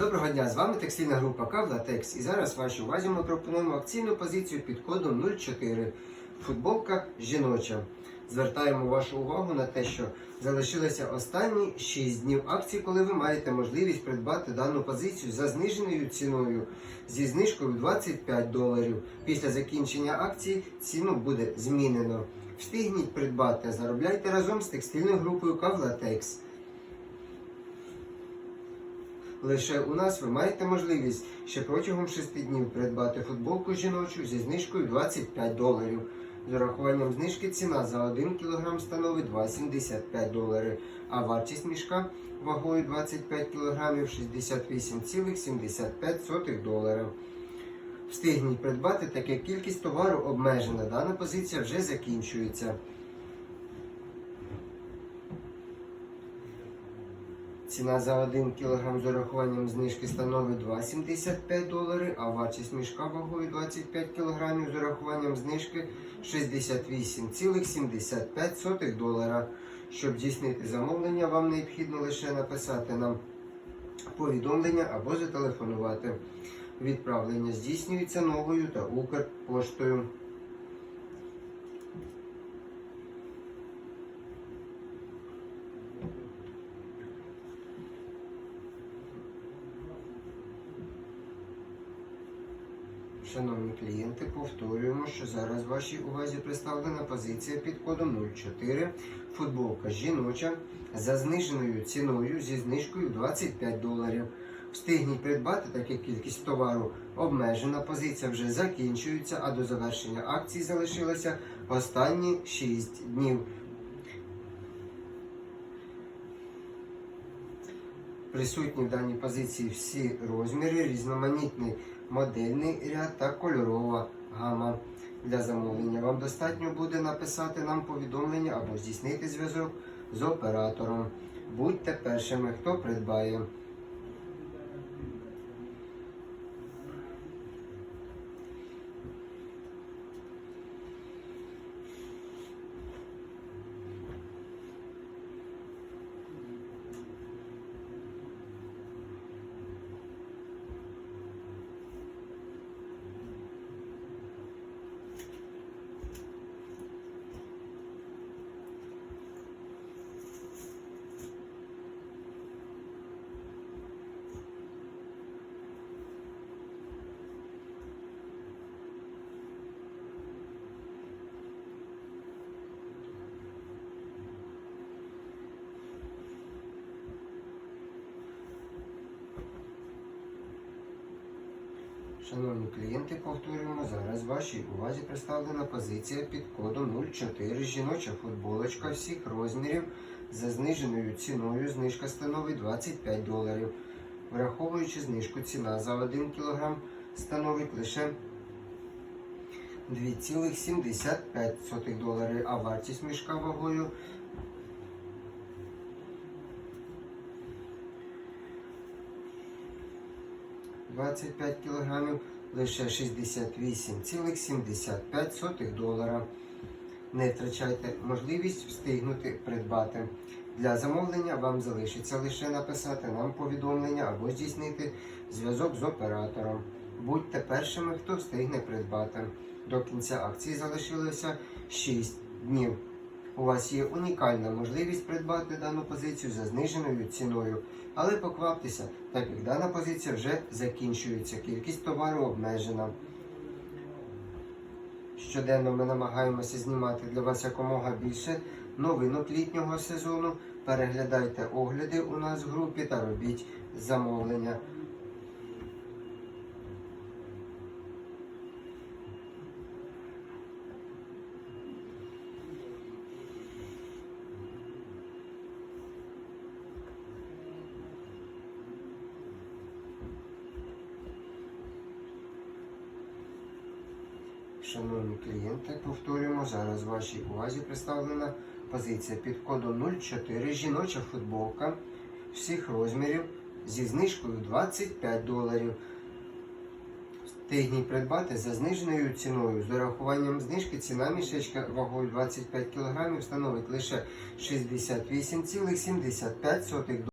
Доброго дня, з вами текстильна група Кавлатекс. І зараз вашій увазі ми пропонуємо акційну позицію під кодом 04. Футболка жіноча. Звертаємо вашу увагу на те, що залишилося останні 6 днів акції, коли ви маєте можливість придбати дану позицію за зниженою ціною зі знижкою 25 доларів. Після закінчення акції ціну буде змінено. Встигніть придбати, заробляйте разом з текстильною групою Кавлатекс. Лише у нас ви маєте можливість ще протягом 6 днів придбати футболку жіночу зі знижкою 25 доларів. З урахуванням знижки ціна за 1 кг становить 2,75 долари, а вартість мішка вагою 25 кг 68,75 доларів. Встигніть придбати, так як кількість товару обмежена. Дана позиція вже закінчується. Ціна за 1 кг з урахуванням знижки становить 2,75 долари, а вартість мішка вагою 25 кг з урахуванням знижки 68,75 долара. Щоб здійснити замовлення, вам необхідно лише написати нам повідомлення або зателефонувати. Відправлення здійснюється новою та Укрпоштою. Шановні клієнти, повторюємо, що зараз вашій увазі представлена позиція під кодом 04. Футболка жіноча за зниженою ціною зі знижкою 25 доларів. Встигніть придбати, так як кількість товару обмежена. Позиція вже закінчується, а до завершення акції залишилося останні 6 днів. Присутні в даній позиції всі розміри, різноманітний модельний ряд та кольорова гама. Для замовлення вам достатньо буде написати нам повідомлення або здійснити зв'язок з оператором. Будьте першими, хто придбає. Шановні клієнти, повторюємо, зараз вашій увазі представлена позиція під кодом 04. Жіноча футболочка всіх розмірів за зниженою ціною. Знижка становить 25 доларів. Враховуючи знижку, ціна за 1 кг становить лише 2,75 доларів, а вартість мішка вагою 25 кг лише 68,75 долара. Не втрачайте можливість встигнути придбати. Для замовлення вам залишиться лише написати нам повідомлення або здійснити зв'язок з оператором. Будьте першими, хто встигне придбати. До кінця акції залишилося 6 днів. У вас є унікальна можливість придбати дану позицію за зниженою ціною. Але покваптеся, так як дана позиція вже закінчується. Кількість товару обмежена. Щоденно ми намагаємося знімати для вас якомога більше новинок літнього сезону. Переглядайте огляди у нас в групі та робіть замовлення. Шановні клієнти, повторюємо, зараз вашій увазі представлена позиція під кодом 04 жіноча футболка всіх розмірів зі знижкою 25 доларів. Встигніть придбати за зниженою ціною. З урахуванням знижки ціна мішечка вагою 25 кг становить лише 68,75 доларів.